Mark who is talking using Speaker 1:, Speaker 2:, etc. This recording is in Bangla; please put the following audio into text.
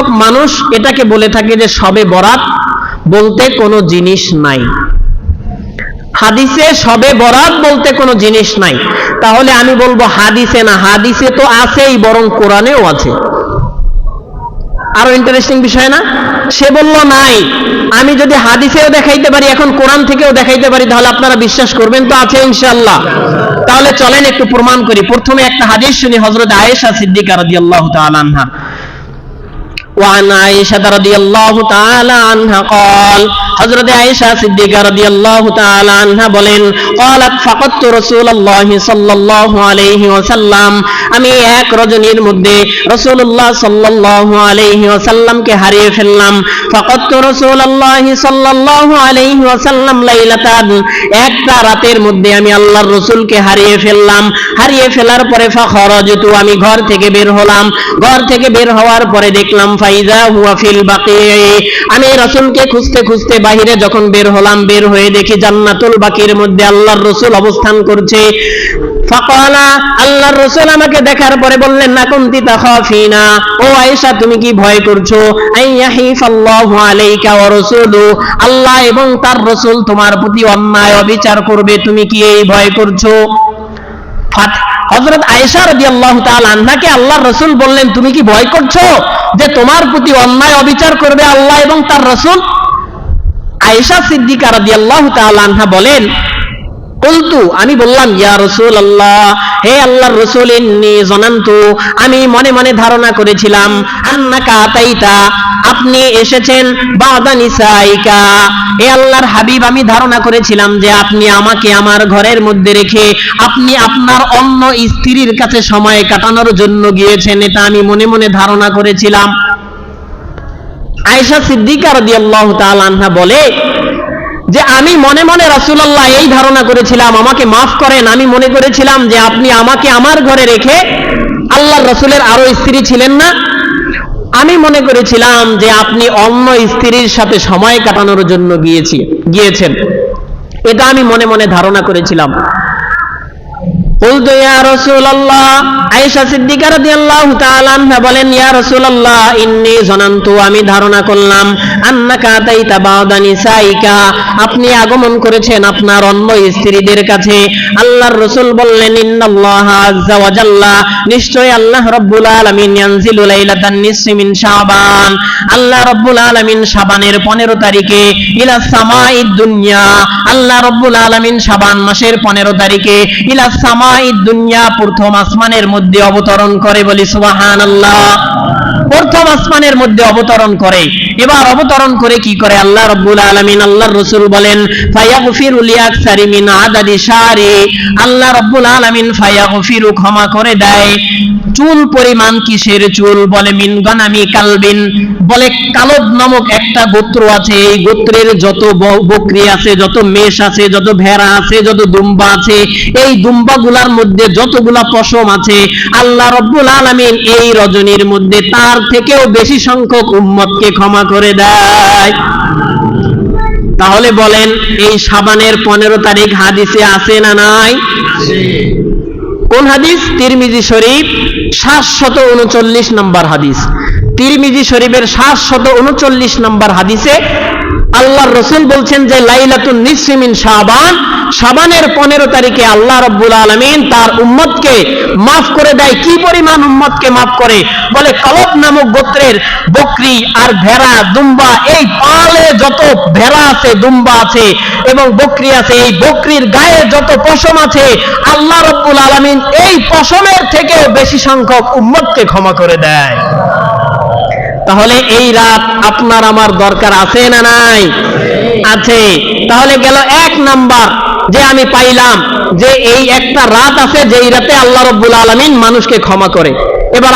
Speaker 1: সংখ্যক মানুষ এটাকে বলে থাকে যে সবে বরাত বলতে কোনো জিনিস নাই। হাদিসে সবে বরাত বলতে কোনো জিনিস নাই। তাহলে আমি বলব হাদিসে না, হাদিসে তো আছেই, বরং কোরআনেও আছে। আরও ইন্টারেস্টিং বিষয় না? সে বলল, নাই, আমি যদি হাদিসেও দেখাইতে পারি, এখন কোরআন থেকেও দেখাইতে পারি, তাহলে আপনারা বিশ্বাস করবেন তো আছে ইনশাআল্লাহ। তাহলে চলেন একটু প্রমাণ করি। প্রথমে একটা হাদিস শুনি হজরত আয়েশা সিদ্দিকা রাদিয়াল্লাহু তাআলা আনহা। وعن عائشة رضي الله تعالى عنها قال হযরতে আয়েশা সিদ্দিকা রাদিয়াল্লাহু তাআলা আনহা বলেন, ক্বালাত ফাকাততু রাসূলুল্লাহি সাল্লাল্লাহু আলাইহি ওয়াসাল্লাম। আমি এক রজনীর মধ্যে রাসূলুল্লাহ সাল্লাল্লাহু আলাইহি ওয়াসাল্লামকে হারিয়ে ফেললাম। রাসূলুল্লাহি সাল্লাল্লাহু আলাইহি ওয়াসাল্লাম লাইলাতান। একটা রাতের মধ্যে আমি আল্লাহর রাসূলকে হারিয়ে ফেললাম। হারিয়ে ফেলার পরে ফাখরাজতু, আমি ঘর থেকে বের হলাম। ঘর থেকে বের হওয়ার পরে দেখলাম, ফাইজা হুয়া ফিল বাকি। আমি রাসূলকে খুঁজতে খুঁজতে বাহিরে যখন বের হলাম, বের হয়ে দেখি জান্নাতুল বাকির মধ্যে আল্লাহর রাসূল অবস্থান করছে। আল্লাহর রাসূল আমাকে দেখার পরে বললেন না কুনতি তাখাফিনা? ও আয়েশা, তুমি কি ভয় করছ? আল্লাহ এবং তার রাসূল তোমার প্রতি অন্যায় অবিচার করবে, তুমি কি এই ভয় করছ? ফাত, হযরত আয়েশা রাদিয়াল্লাহু তাআলা আনহাকে আল্লাহর রাসূল বললেন, তুমি কি ভয় করছ যে তোমার প্রতি অন্যায় অবিচার করবে আল্লাহ এবং তার রাসূল? আয়েশা সিদ্দিকা রাদিয়াল্লাহু তাআলা আনহা বলেন বলতু আমি বললাম, ইয়া রসুল আল্লাহ হে আল্লাহর রসুল, ইন্নি জনান্তু, আমি মনে মনে ধারণা করেছিলাম, আন্নাকা আতাইতা, আপনি এসেছেন বাদা নিসাইকা। হে আল্লাহর হাবিব, আমি ধারণা করেছিলাম যে আপনি আমাকে আমার ঘরের মধ্যে রেখে আপনি আপনার অন্য স্ত্রীর কাছে সময় কাটানোর জন্য গিয়েছেন, এটা আমি মনে মনে ধারণা করেছিলাম। আয়েশা সিদ্দিকা রাদিয়াল্লাহু তাআলা আনহা বলে যে আমি মনে মনে রাসূলুল্লাহ এই ধারণা করেছিলাম, আমাকে মাফ করেন, আমি মনে করেছিলাম যে আপনি আমাকে আমার ঘরে রেখে আল্লাহ রসুলের আরও স্ত্রী ছিলেন না। আমি মনে করেছিলাম যে আপনি অন্য স্ত্রীর সাথে সময় কাটানোর জন্য গিয়েছি, গিয়েছেন। এটা আমি মনে মনে ধারণা করেছিলাম। বলতো ইয়া রাসূলুল্লাহ। আয়েশা সিদ্দিকা রাদিয়াল্লাহু তাআলা আনহা বলেন, ইয়া ইন্নী জানান্তু, আমি ধারণা করলাম, আন্নাকা তাইতা আপনি আগমন করেছেন আপনার অন্য স্ত্রীদের কাছে। আল্লাহর রাসূল বললেন আযজা ওয়া জাল্লা নিশ্চয় আল্লাহ রাব্বুল আলামিন ইয়ানজিলু লাইলাতান নিসফি মিন শাবান। আল্লাহ রাব্বুল আলামিন শাবানের 15 তারিখে ইলা সামাঈদ দুনিয়া। আল্লাহ রাব্বুল আলামিন শাবান মাসের 15 তারিখে ইলা সামা দুনিয়া প্রথম আসমানের মধ্যে অবতরণ করে বলি, সুবহানাল্লাহ। প্রথম আসমানের মধ্যে অবতরণ করে। এবার অবতরণ করে কি করে? আল্লাহ রব্বুল আলমিন, আল্লাহর রসুল বলেন আল্লাহ রাব্বুল ফায়াগফিরু ক্ষমা করে দেয়। চুল পরিমাণ কিসের চুল? বলে, মিন গানামি কালবিন। বলে, কালব নামক একটা গোত্র আছে। এই গোত্রের যত বকরি আছে, যত মেষ আছে, যত ভেড়া আছে, যত দুম্বা আছে, এই দুম্বাগুলার মধ্যে যতগুলা পশম আছে, আল্লাহ রব্বুল আলামিন এই রজনীর মধ্যে তার থেকেও বেশি সংখ্যক উম্মতকে ক্ষমা করে দেয়। তাহলে বলেন, এই সাবানের পনেরো তারিখ হাদিসে আছে না নাই? কোন হাদিস? তিরমিজি শরীফ সাতশত উনচল্লিশ নম্বর হাদিস। তিরমিজি শরীফের সাতশত উনচল্লিশ নম্বর হাদিসে আল্লাহর রসুল বলছেন যে, লাইলাতুন নিসমিন শাবান, শাবানের পনেরো তারিখে আল্লাহ রব্বুল আলমিন তার উম্মতকে মাফ করে দেয়। কি পরিমাণ উম্মতকে মাফ করে? বলে কলব নামক গোত্রের বকরি আর ভেড়া, দুম্বা, এই পালে যত ভেড়া আছে, দুম্বা আছে এবং বকরি আছে, এই বকরির গায়ে যত পশম আছে, আল্লাহ রব্বুল আলমিন এই পশমের থেকেও বেশি সংখ্যক উম্মতকে ক্ষমা করে দেয়। তাহলে এই রাত আপনার আমার দরকার আছে না নাই? আছে। তাহলে গেল এক নাম্বার যে আমি পাইলাম যে এই একটা রাত আছে যেই রাতে আল্লাহ রব্বুল আলমিন মানুষকে ক্ষমা করে। এবার